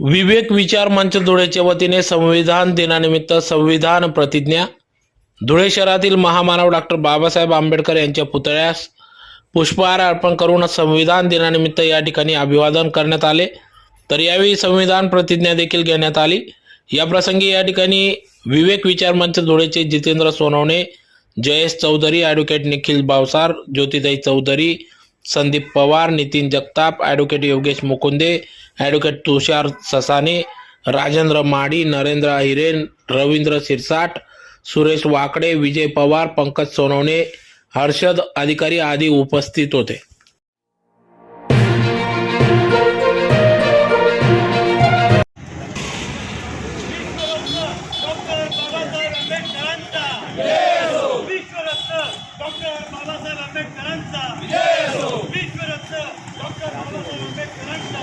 विवेक विचार मंच धुळेच्या वतीने संविधान दिनानिमित्त संविधान प्रतिज्ञा. धुळे शहरातील महामानव डॉक्टर बाबासाहेब आंबेडकर यांच्या पुतळ्यास पुष्पहार अर्पण करून संविधान दिनानिमित्त या ठिकाणी अभिवादन करण्यात आले. तर यावेळी संविधान प्रतिज्ञा देखील घेण्यात आली. या प्रसंगी या ठिकाणी विवेक विचार मंच धुळेचे जितेंद्र सोनवणे जयेश चौधरी ॲडव्होकेट निखिल बावसार ज्योतिताई चौधरी संदीप पवार नितीन जगताप ॲडव्होकेट योगेश मुकुंदे ॲडव्होकेट तुषार ससाने राजेंद्र माडी नरेंद्र हिरेन रवींद्र सिरसाट सुरेश वाकडे विजय पवार पंकज सोनवणे हर्षद अधिकारी आदी उपस्थित होते. बाबासाहेब विश्वरत्न डॉक्टर बाबासाहेब आंबेडकरांचा विश्वरत्न डॉक्टर बाबासाहेब आंबेडकरांचा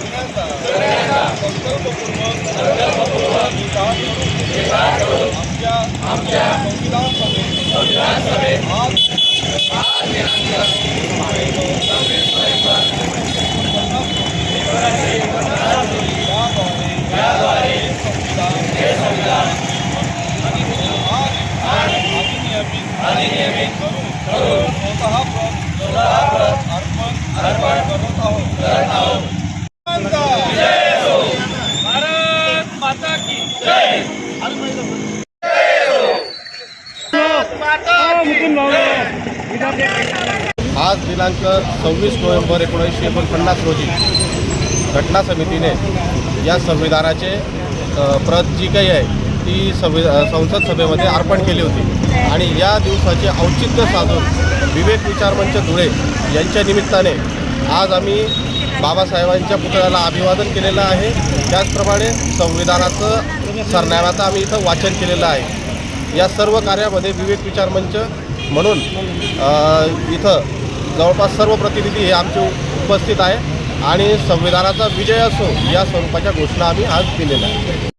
आमच्या संविधान सभेत आज अधिनियमित आज दिनांक सव्वीस नोव्हेंबर एकोणीसशे एकोणपन्नास रोजी घटना समितीने या संविधानाचे प्रत जी काही आहे ती संवि संसद सभेमध्ये अर्पण केली होती. आणि या दिवसाचे औचित्य साधून विवेक विचार मंच धुळे यांच्या निमित्ताने आज आम्ही बाबासाहेबांच्या पुतळ्याला अभिवादन केलेलं आहे. त्याचप्रमाणे संविधानाचं सरनाम्याचं आम्ही इथं वाचन केलेलं आहे. या सर्व कार्यामध्ये विवेक विचार मंच म्हणून इथं जवळपास सर्व प्रतिनिधी हे आमचे उपस्थित आहे आणि संविधानाचा विजय असो या स्वरूपाच्या घोषणा आम्ही आज दिलेल्या आहे